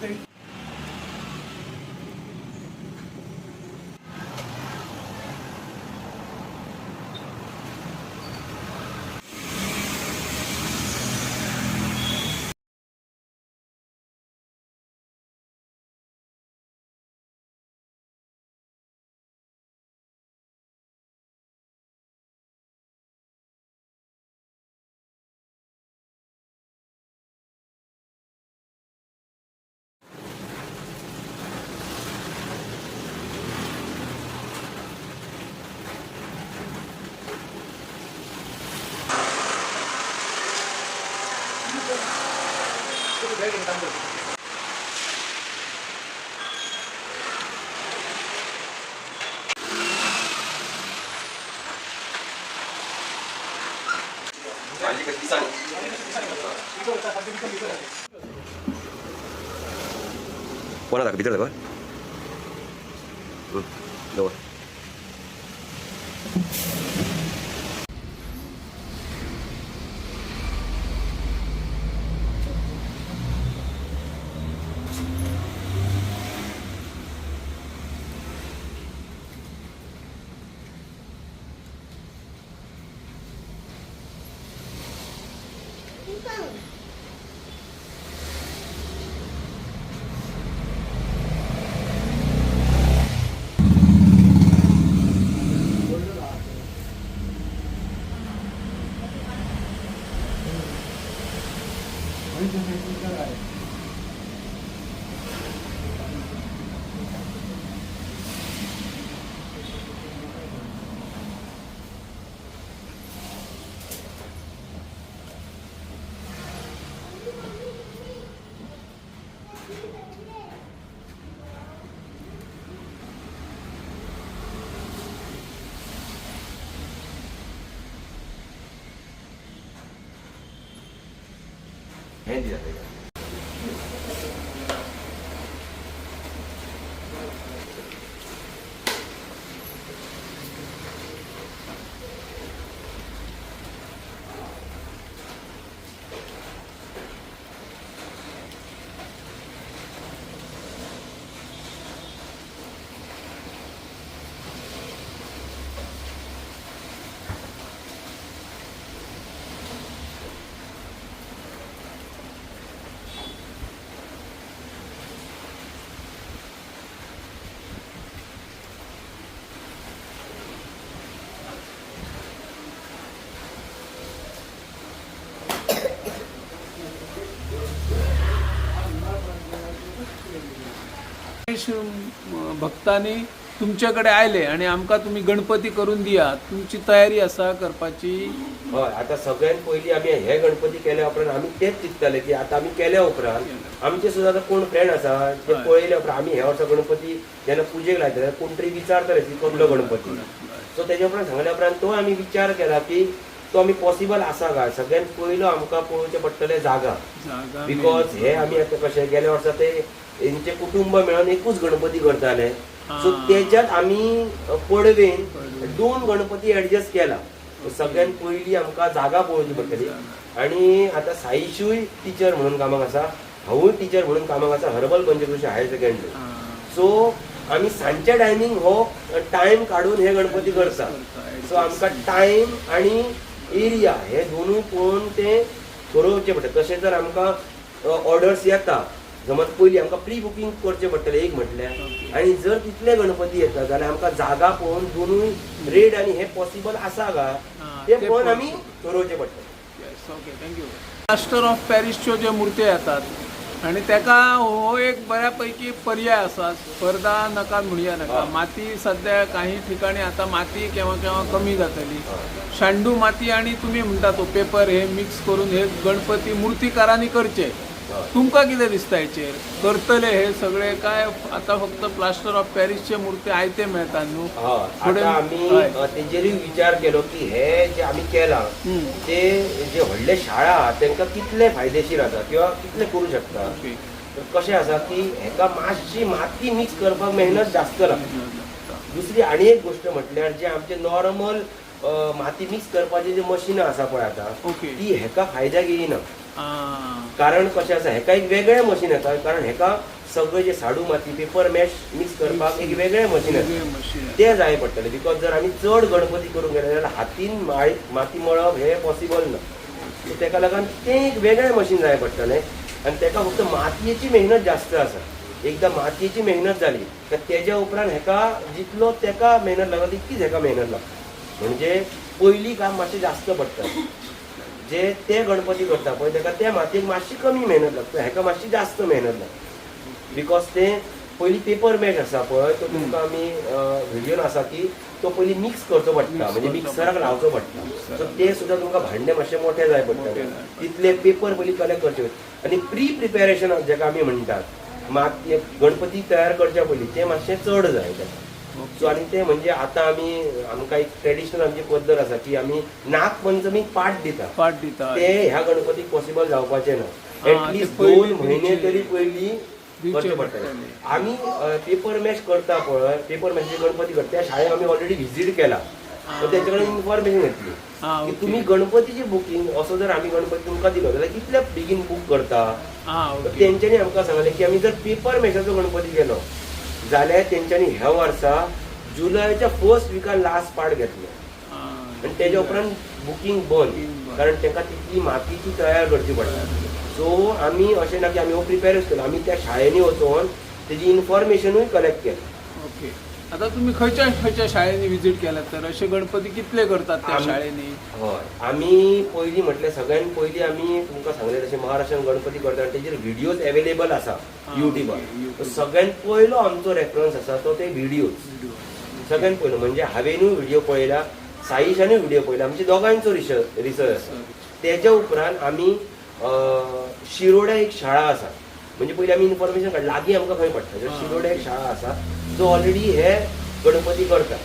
कोणा Voilà, la capitale, ouais. हे दिला पाहिजे. गणेश म, भक्तांनी तुमच्याकडे आयले आणि आमकां तुम्ही गणपती करून दिया. तुमची तयारी आसा करपाची हय आता सगळ्यात पयलीं आमी हे गणपती केल्या उपरांत आमी तेच चिंतताले की आता आमी केल्या उपरांत आमचे सुद्दां आतां कोण फ्रेंड आसा ते हय. पळयल्या उपरांत आमी हे वर्सा गणपती जेन्ना पुजेक लायतले कोण तरी विचारतले की कसलो गणपती. सो तेच्या उपरांत सांगल्या उपरांत तो आमी विचार केला की तो आमी पॉसिबल आसा काय सगळ्यात पयलो आमकां पळोवचें पडटलें जागा. जागा बिकॉज हे आमी आतां कशें गेल्या वर्सा ते हेंचे कुटुंब मेळून एकूच गणपती करताले सो हा. तेच्यात आमी पडवेन दोन गणपती ऍडजस्ट केला. सगळ्यात पयली आमकां जागा पळोवची पडटली आणि आता साईशूय टिचर म्हणून कामाक आसा हांवूय टिचर म्हणून कामाक आसा herbal Panchakrushi higher secondary. So आमी सांजच्या टायमींग हो टायम काडून हे गणपती करता. सो आमकां टायम आनी एरिया हे दोनूय पळोवन ते बरोवचे पडटा तशें जर आमकां ऑर्डर्स येता. समज पयलीं आमकां प्री बुकींग करचें पडटलें एक म्हटल्यार आनी जर तितले गणपती येता जाल्यार आमकां जागा पळोवन दोनूय रेट आनी हे पॉसिबल आसा काय ते पळोवन. आमी ठरोवचें पडटलें. Yes okay thank you plaster of पॅरिसच्यो ज्यो मुर्त्यो येतात आणि तेका हो एक बऱ्यापैकी पर्याय आसा. स्पर्धा नका म्हणया नका. माती सध्या काही ठिकाणी आता माती केव्हा केव्हा कमी जातली. शांडू माती आणि तुम्ही म्हणता तो पेपर हे मिक्स करून हे गणपती मूर्तीकारांनी करचे. तुमकां कितें दिसता हेचेर करतले हे सगळे काय आता फक्त प्लास्टर ऑफ पॅरिसचे मुर्ती आयते मेळतात न्हू फुडें- आमी तेजेरूय विचार केलो की हे जे आमी केलां. ते जे व्हडले शाळा आहा तांकां कितले फायदेशीर आसा किंवा कितले करूं शकता? कशें आसा की हेका मातशी माती मिक्स करपाक मेहनत जास्त लागता. दुसरी आनी एक गोश्ट म्हटल्यार जे आमचे नॉर्मल माती मिक्स करपाचे जे मशिनां आसा पळय आतां ती हेका फायद्याक येयना आं. कारण कशें आसा हेका एक वेगळें मशीन येता कारण हेका सगळें जे साडू माती पेपर मॅश मिक्स करपाक एक वेगळें मशीन येता. ते जाय पडटले बिकॉज जर आमी चड गणपती करूंक गेले जाल्यार हातीन माळी माती मळप हे पॉसिबल ना. सो तेका लागून तें एक वेगळें मशीन जाय पडटलें आनी तेका फक्त मातयेची मेहनत जास्त आसा. एकदां मातयेची मेहनत जाली तर तेज्या उपरांत हेका जितलो तेका मेहनत लागता तितकीच हेका मेहनत लागता. म्हणजे पयलीं काम मातशें जास्त पडटा जे ते गणपती करता पळय तेका त्या मातयेक मातशी कमी मेहनत लागता हेका मातशी जास्त मेहनत लागता बिकॉज ते पयलीं पेपर मॅश आसा पळय तो तुमकां आमी व्हिडिओन आसा की तो पयलीं मिक्स करचो पडटा म्हणजे मिक्सराक पडटा. लावचो पडटा सो ते सुद्दां तुमकां भांडे मातशे मोठे जाय जाय. तितले पेपर पयलीं कलेक्ट करचे पडटा. आनी प्री प्रिपेरेशन जेका आमी म्हणटात मातये गणपती तयार करच्या पयलीं तें मातशें चड जाय तेका सो आनी ते म्हणजे आतां आमी आमकां एक ट्रेडिशनल आमची पद्दत आसा की आमी नाग पंचमीक पाट दिता पाट दिता ते ह्या गणपतीक पॉसिबल जावपाचें ना. एटलिस्ट दोन म्हयने. तरी पयलीं करचे पडटले. आमी पेपर मॅश करता पळय पेपर मॅशचे गणपती करता त्या शाळेक आमी ऑलरेडी व्हिजीट केला. तर तेंचे कडेन इन्फॉर्मेशन घेतली की ओके. तुमी गणपतीची बुकींग असो जर आमी गणपती तुमकां दिलो जाल्यार कितल्या बेगीन बूक करता? तेंच्यांनी आमकां सांगलें की आमी जर पेपर मॅशाचो गणपती गेलो जाल्यार तेंच्यांनी ह्या वर्सा जुलयाच्या फर्स्ट विकान लास्ट पार्ट घेतलो. आणि त्याच्या उपरांत बुकींग बंद. कारण तांकां तितली मातीची तयार करची पडटा सो आमी अशें ना की आमी हो प्रिपेरच केलो. आमी त्या शाळेंनी वचोन तेजी इन्फॉर्मेशनूय कलेक्ट केलें. ओके आता तुम्ही खंयच्या खंयच्या शाळेनी विजीट केल्यात तर असे गणपती कितले करतात त्या आमी- शाळेनी? हय. आमी पयलीं म्हटल्यार सगळ्यान पयलीं आमी तुमकां सांगलें तशें महाराष्ट्रान गणपती करता आनी तेजेर व्हिडियोज अवेलेबल आसा हा, युट्यूबार YouTube. सगळ्यान पयलो आमचो रेफरन्स आसा तो ते व्हिडियोज सगळ्यान पयलो म्हणजे हांवेनूय व्हिडिओ पळयला साईशानूय व्हिडिओ पळयला आमच्या दोगांयचो रिसर्च रिसर्च आसा त्याच्या उपरांत आमी अं, शिरोड्या एक शाळा आसा म्हणजे पयलीं आमी इन्फॉर्मेशन काडली लागीं आमकां खंय पडटा? जर. शिरोड्या एक शाळा आसा जो ऑलरेडी हे गणपती करता.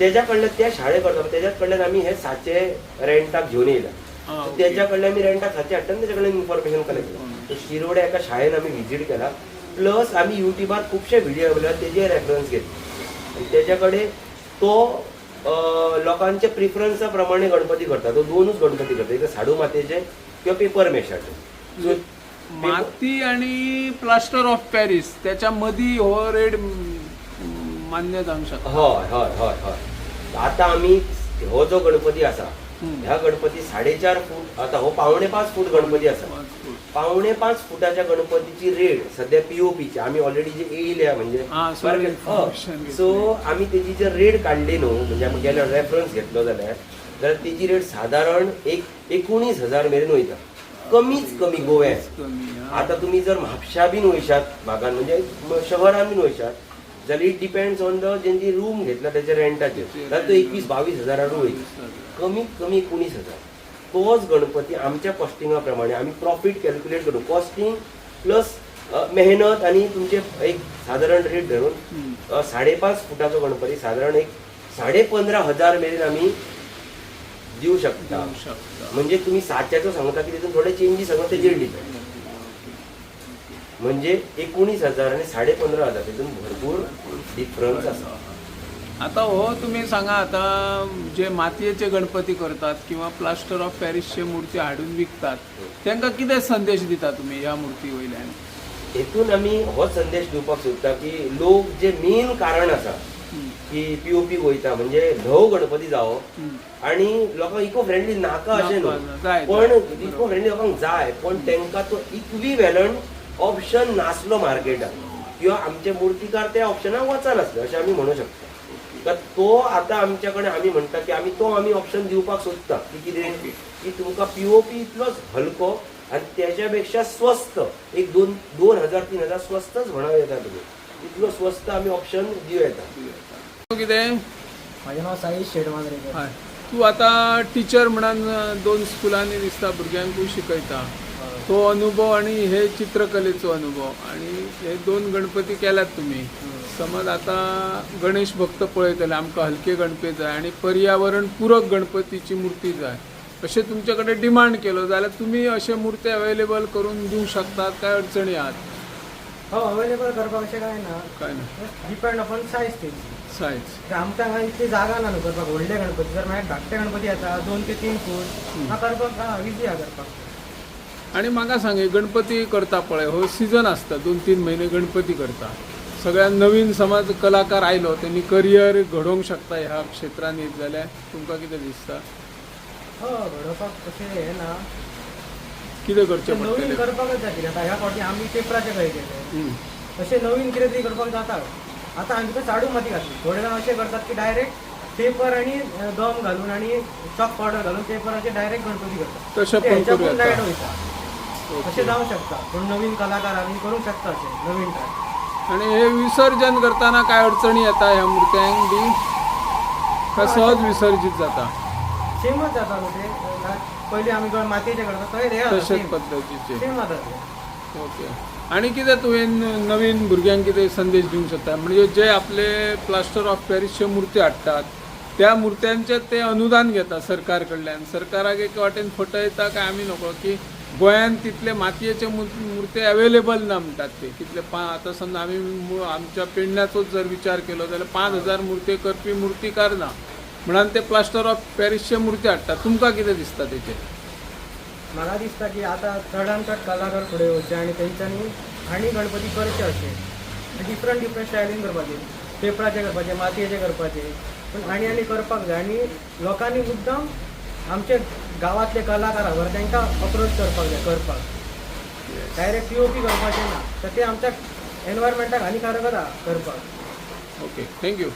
तेज्या कडल्यान त्या शाळे करता. तेज्या कडल्यान आमी हे साचे रेंटाक घेवन येयला. तेज्या कडल्यान आमी रेंटाक साचे हाडटा आनी तेज्या कडल्यान इन्फॉर्मेशन कलेक्ट केला शिरोड्या एका शाळेन आमी व्हिजीट केला. प्लस आमी युट्यूबार खुबशे व्हिडिओ अवेलेबल तेजे रेफरन्स घेतले. तेज्या कडेन तो अं, लोकांचे प्रिफरन्सा प्रमाणे गणपती करता. तो दोनूच गणपती करता. एक साडू मातयेचे किंवा पेपर मेशाचे. सो माती आणि प्लास्टर ऑफ पॅरिस त्याच्या मधी हो रेड मान्य जावंक शकता हय हय हय हय आता आमी हो जो गणपती आसा. ह्या गणपती साडेचार फूट आता हो पावणे पाच फूट गणपती आसा. पावणे पाच फुटाच्या गणपतीची रेट सध्या पीओपीची आम्ही ऑलरेडी जे येयल्या म्हणजे. सो आम्ही त्याची जर रेट काढली न्हू म्हणजे आमी गेल्यार रेफरन्स घेतलो जाल्यार जाल्यार तेजी रेट साधारण एक एकुणीस हजार मेरेन वयता कमीच कमी गोव्यात. आता तुम्ही जर म्हापशा बीन वयशात भागान म्हणजे शहरान बीन वयशात जाल्यार इट डिपेंड्स ऑन द जेंची रूम घेतला त्याच्या रेंटाचेर जाल्यार तो एकवीस बावीस हजारारू वयता कमीत कमी एकुणीस हजार. तोच गणपती आमच्या कॉस्टिंगा प्रमाणे आम्ही प्रॉफिट कॅल्क्युलेट करू. कॉस्टिंग प्लस मेहनत आणि तुमचे एक साधारण रेट धरून हम्म. अ, साडेपाच फुटाचो गणपती साधारण एक साडे पंधरा हजार मेरेन आमी दिवं शकता. म्हणजे तुम्ही सातच्याचो सांगता की तितून थोडे चेंजीस सांगता डिपेंड म्हणजे एकुणीस हजार आणि साडे पंधरा हजार तितून भरपूर डिफरन्स आसा आता हो तुम्ही सांगा आता जे मातयेचे गणपती करतात किंवा प्लास्टर ऑफ पॅरिसचे मूर्ती हाडून विकतात त्यांना कितें संदेश दिता तुम्ही ह्या मूर्ती वयल्यान हेतून आमी हो संदेश दिवपाक सोदता की लोक जे मेन कारण आसा. की पीओपी वयता म्हणजे ल्हव गणपती जावो. आणि लोकांक इको फ्रेंडली नाका अशें न्हू. पण. इको फ्रेंडली लोकांक जाय पण तांकां तो इक्विवेलंट ऑप्शन नासलो मार्केटात किंवा आमचे मूर्तीकार त्या ऑप्शनाक वचनासले अशें आमी म्हणू शकता. तो आतां आमच्या कडेन आमी म्हणटा की आमी तो आमी ऑप्शन दिवपाक सोदता. की कितें? की तुमकां पीओपी इतलोच हलको आनी तेच्या पेक्षा स्वस्त. एक दोन दोन हजार तीन हजार स्वस्तच म्हणा येता तुमी इतलो स्वस्त आमी ऑप्शन दिवं येता तू कितें माझे नाव साई शेडमांद्रेकर हय. तू आतां टिचर म्हणून दोन स्कुलांनी दिसता भुरग्यांकूय शिकयता तो अनुभव आणि हे चित्रकलेचो अनुभव. आणि हे दोन गणपती केल्यात तुम्ही. समज आता गणेश भक्त पळयतले आमकां हलके गणपती जाय आणि पर्यावरण पूरक गणपतीची मूर्ती जाय. अशें तुमचे कडेन डिमांड केलो. जाल्यार तुमी अशे मुर्ती अवेलेबल करून दिवंक शकतात काय अडचणी आहात? हो अवेलेबल करपाक काय ना काय ना. डिपेंड अपॉन सायज तेची सायज आमच्या हांगा इतली जागा ना न्हू करपाक व्हडले गणपती जर माझ्या धाकटे गणपती येता दोन ते तीन फूट हा करपाक हा इझी हा करपाक आणि म्हाका सांग हे गणपती करता पळय हो सिजन आसता दोन तीन महिने गणपती करता. सगळ्यात नवीन समज कलाकार आयलो त्यांनी करियर घडोवंक शकता ह्या क्षेत्रांत येत जाल्यार तुमकां कितें दिसता? हो घडोवपाक तशें हें ना कितें करचें नवीन पडटलें करपाकच जाय कितें आतां ह्या फावटी आमी पेपराचे खंय गेले. तशें नवीन कितें तरी करपाक जाता आतां आमी तुका साडू माती घातली. थोडे जाण अशें करतात की डायरेक्ट पेपर आणि अ, गम घालून आणि चॉक पावडर घालून पेपराचे डायरेक्ट गणपती करतात. तशें ते पण ह्याच्याकून करूं लायट येता वयता अशें जावं शकता पूण नवीन कलाकार आमी करूंक शकता अशें नवीन ट्राय आणि हे विसर्जन करताना काय अडचणी येता ह्या मुर्त्यांक बी काय सहज विसर्जित जाता? सेमच जाता न्हू ते अ, पयलीं आमी गण मातयेचे करता थंय हे तशेच पद्दतीचे सेम जाता ते. ओके. आणि कितें तुवें नवीन भुरग्यांक कितें संदेश दिवंक शकता? म्हणजे जे आपले प्लास्टर ऑफ पॅरिसचे मुर्ती हाडटात त्या मुर्त्यांचे ते अनुदान घेता सरकार कडल्यान सरकाराक एक वाटेन फटयता काय आमी नको की गोंयांत तितले मातयेचे मूर्- मुर्ते अवेलेबल ना म्हणटात ते. कितले पा आतां समजा आमी आमच्या पेडण्याचोच जर विचार केलो जाल्यार पांच हजार मुर्ते करपी मुर्तीकार ना. म्हणून ते प्लास्टर ऑफ पॅरिसचे मुर्ती हाडटात तुमकां कितें दिसता तेचेर म्हाका दिसता की आतां चडांत चड कलाकार फुडें येवचे आनी तेंच्यांनी आनी गणपती करचे अशे डिफरंट डिफरंट स्टायलीन करपाचे. पेपराचे करपाचे मातयेचे करपाचे. पूण आनी आनी करपाक जाय. आनी लोकांनी मुद्दाम आमचे गांवांतले कलाकार आसा तांकां अप्रोच करपाक जाय करपाक. डायरेक्ट पी ओ पी करपाचें ना. तर ते आमच्या एनवायरमेंटाक हानिकारकच आहा करपाक. Okay thank you